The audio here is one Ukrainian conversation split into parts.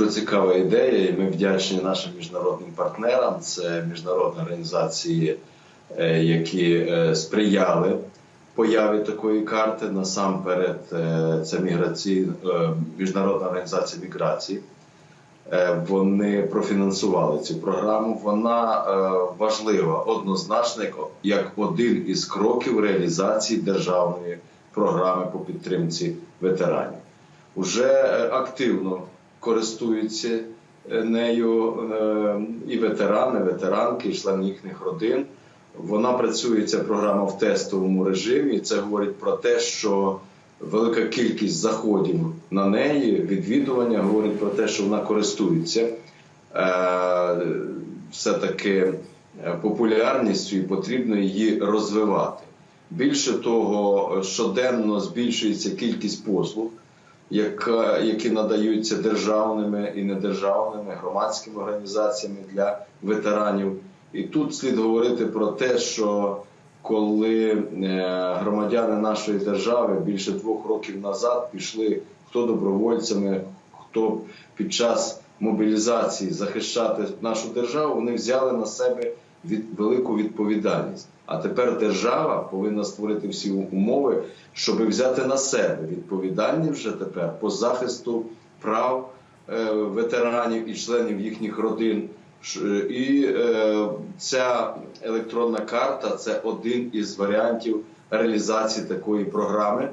дуже цікава ідея, і ми вдячні нашим міжнародним партнерам. Це міжнародні організації, е, які е, сприяли появі такої карти. Насамперед, е, це міжнародна організація міграції. Вони профінансували цю програму. Вона важлива однозначно як- один із кроків реалізації державної програми по підтримці ветеранів. Уже активно користуються е, нею е, і ветерани, ветеранки, і члени їхніх родин. Вона працює ця програма в тестовому режимі. Це говорить про те, що велика кількість заходів на неї, відвідування говорить про те, що вона користується е, все-таки популярністю і потрібно її розвивати. Більше того, щоденно збільшується кількість послуг, яка, які надаються державними і недержавними громадськими організаціями для ветеранів. І тут слід говорити про те, що коли е, громадяни нашої держави більше двох років назад пішли хто добровольцями, хто під час мобілізації захищати нашу державу, вони взяли на себе від велику відповідальність. А тепер держава повинна створити всі умови, щоб взяти на себе відповідальність вже тепер по захисту прав е, ветеранів і членів їхніх родин. І е, ця електронна карта це один із варіантів реалізації такої програми,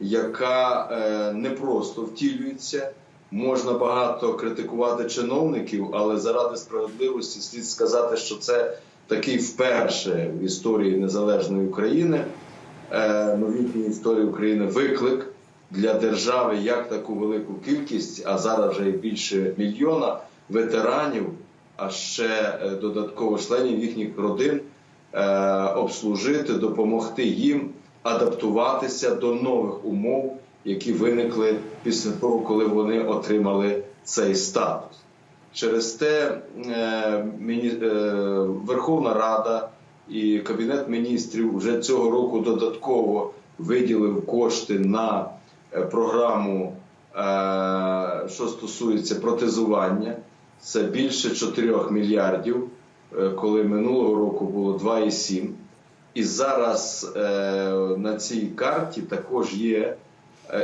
яка е, не просто втілюється. Можна багато критикувати чиновників, але заради справедливості слід сказати, що це такий вперше в історії незалежної України, е, новітньої історії України виклик для держави як таку велику кількість, а зараз вже більше мільйона ветеранів, а ще е, додатково членів їхніх родин е, обслужити, допомогти їм адаптуватися до нових умов, які виникли після того, коли вони отримали цей статус. Через те е, е, Верховна Рада і Кабінет міністрів вже цього року додатково виділив кошти на е, програму, що стосується протезування. Це більше 4 мільярдів, коли минулого року було 2,7. І зараз на цій карті також є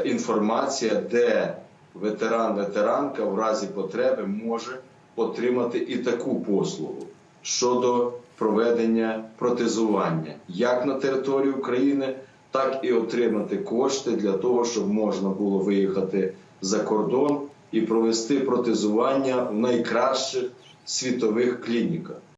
інформація, де ветеран, ветеранка в разі потреби може отримати і таку послугу щодо проведення протезування як на території України, так і отримати кошти для того, щоб можна було виїхати за кордон і провести протезування в найкращих світових клініках.